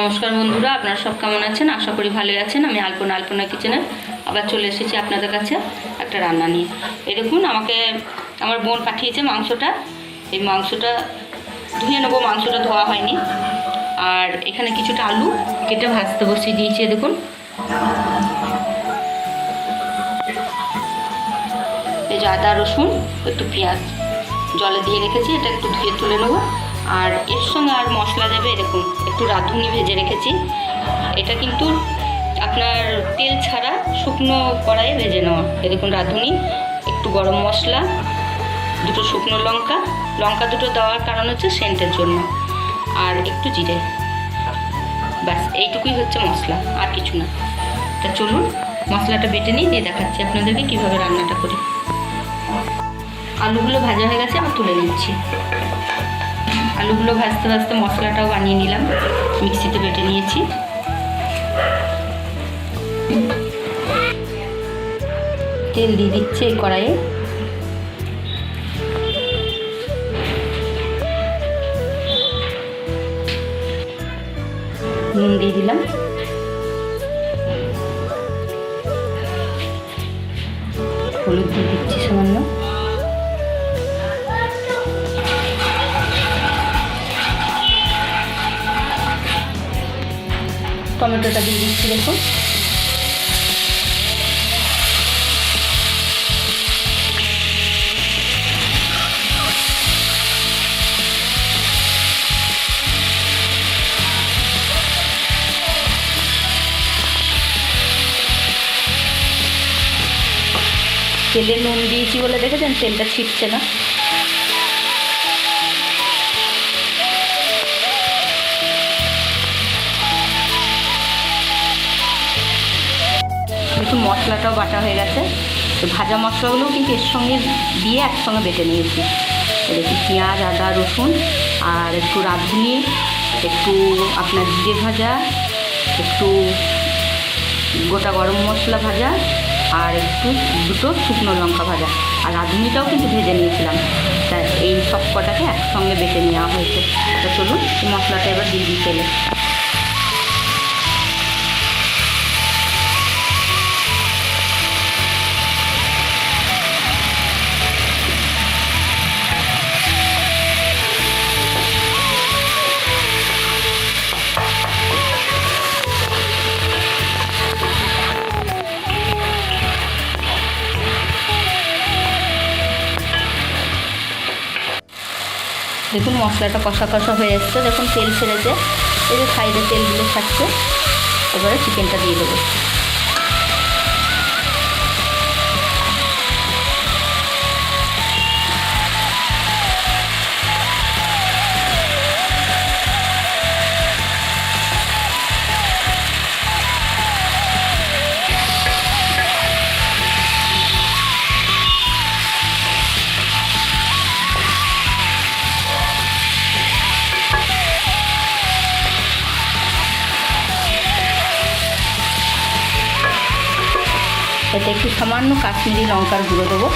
নমস্কার বন্ধুরা, আপনারা সব কেমন আছেন? আশা করি ভালোই আছেন। আমি আলপনা আলপনা কিচেনে আবার চলে এসেছি আপনাদের কাছে একটা রান্না নিয়ে। এই দেখুন, আমাকে আমার বোন পাঠিয়েছে মাংসটা। এই মাংসটা, ধুয়ে নেব, মাংসটা ধোয়া হয়নি। আর এখানে কিছুটা আলু কেটে ভাজতে বসিয়ে দিয়েছি দেখুন। এই যে আদা, রসুন, একটু পেঁয়াজ, জলে দিয়ে রেখেছি, এটা একটু ধুয়ে তুলে নেব। আর এর সঙ্গে আর মশলা যাবে এরকম, একটু রাঁধুনি ভেজে রেখেছি। এটা কিন্তু আপনার তেল ছাড়া শুকনো কড়াইয়ে ভেজে নেওয়া। এরকম রাঁধুনি, একটু গরম মশলা, দুটো শুকনো লঙ্কা। লঙ্কা দুটো দেওয়ার কারণ হচ্ছে সেন্টের জন্য। আর একটু জিরে। ব্যাস, এইটুকুই হচ্ছে মশলা, আর কিছু না। তা চলুন, মশলাটা বেটে নিই, দিয়ে দেখাচ্ছি আপনাদেরকে কীভাবে রান্নাটা করি। আলুগুলো ভাজা হয়ে গেছে, আমি তুলে নিচ্ছি। আলুগুলো ভাজতে ভাজতে মশলাটাও বানিয়ে নিলাম। মিক্সিতে বেটে নিয়েছি। তেল দিয়ে দিচ্ছে এই কড়াইয়ে। নুন দিয়ে দিলাম। হলুদ দিয়ে দিচ্ছি সামান্য। টমেটোটা দিয়ে দিচ্ছি দেখুন। তেলে নুন দিয়েছি বলে দেখেছেন? তেলটা ছিটছে না। মশলাটাও বাটা হয়ে গেছে। তো ভাজা মশলাগুলোও কিন্তু এর সঙ্গে দিয়ে একসঙ্গে বেটে নিয়েছি। দেখি পেঁয়াজ, আদা, রসুন আর একটু রাঁধুনি, একটু আপনার জিরে ভাজা, একটু গোটা গরম মশলা ভাজা আর একটু দুটো শুকনো লঙ্কা ভাজা। আর রাঁধুনিটাও কিন্তু ভেজে নিয়েছিলাম। তা এই সব কটাকে একসঙ্গে বেটে নেওয়া হয়েছে। তা চলুন মশলাটা এবার দিয়ে দিই তেলে। দেখুন মশলাটা কষা কষা হয়ে এসছে। দেখুন তেল ছেড়েছে। এই যে সাইডে তেলগুলো থাকছে। এবারে চিকেনটা দিয়ে দেবো। এতে একটু সামান্য কাশ্মীরি লঙ্কার গুঁড়ো দেবো।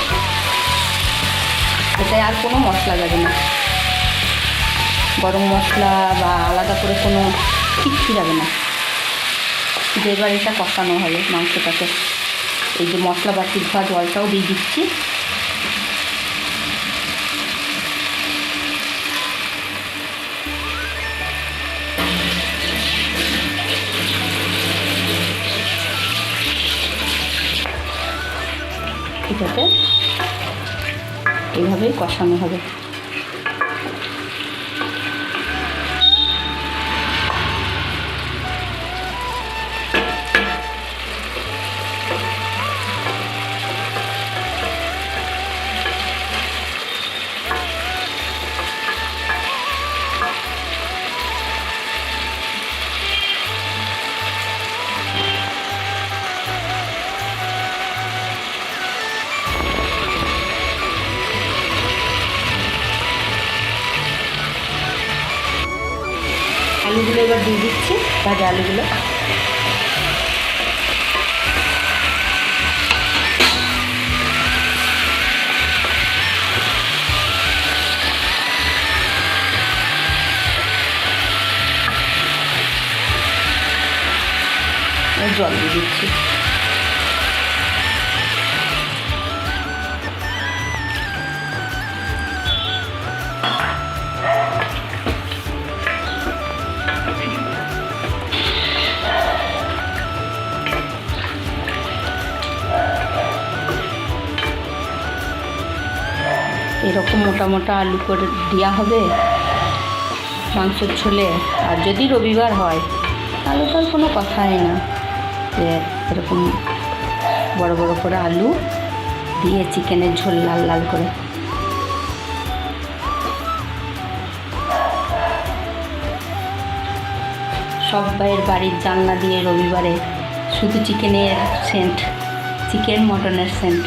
এতে আর কোনো মশলা যাবে না। গরম মশলা বা আলাদা করে কোনো কিচ্ছু যাবে না। যেবার এটা কষানো হবে মাংসটাকে। এই যে মশলা বাটি ধোয়া জলটাও দিয়ে দিচ্ছি। এটাতে এইভাবেই কষানো হবে। আলুগুলো এবার দিয়ে দিচ্ছি ভাজা আলুগুলো। জল দিয়ে দিচ্ছি। এরকম মোটা মোটা আলু করে দেওয়া হবে মাংসের ছোলে। আর যদি রবিবার হয়, তাহলে তো আর কোনো কথাই না যে এরকম বড় বড় করে আলু দিয়ে চিকেনের ঝোল লাল লাল করে। সবাইয়ের বাড়ির জানলা দিয়ে রবিবারে শুধু চিকেনের সেন্ট, চিকেন মটনের সেন্ট।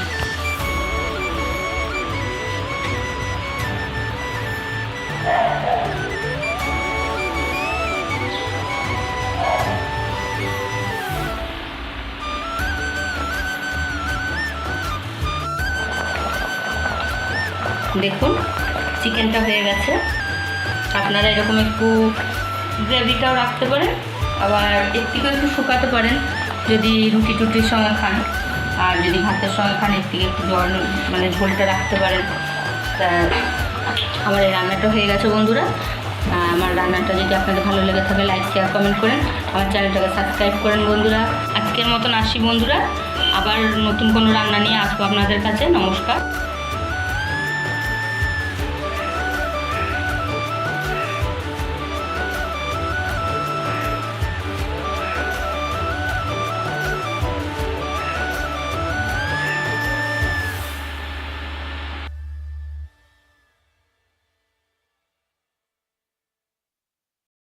দেখুন, চিকেনটা হয়ে গেছে। আপনারা এরকম একটু গ্রেভিটাও রাখতে পারেন, আবার থেকেও একটু শুকাতে পারেন, যদি রুটি টুটির সঙ্গে খান। আর যদি ভাতের সঙ্গে খান এর থেকে একটু জল মানে ঝোলটা রাখতে পারেন। তা আমার এই রান্নাটা হয়ে গেছে বন্ধুরা। আমার রান্নাটা যদি আপনাদের ভালো লেগে থাকে লাইক শেয়ার কমেন্ট করেন। আমার চ্যানেলটাকে সাবস্ক্রাইব করেন বন্ধুরা। আজকের মতন আসি বন্ধুরা। আবার নতুন কোনো রান্না নিয়ে আসব আপনাদের কাছে। নমস্কার।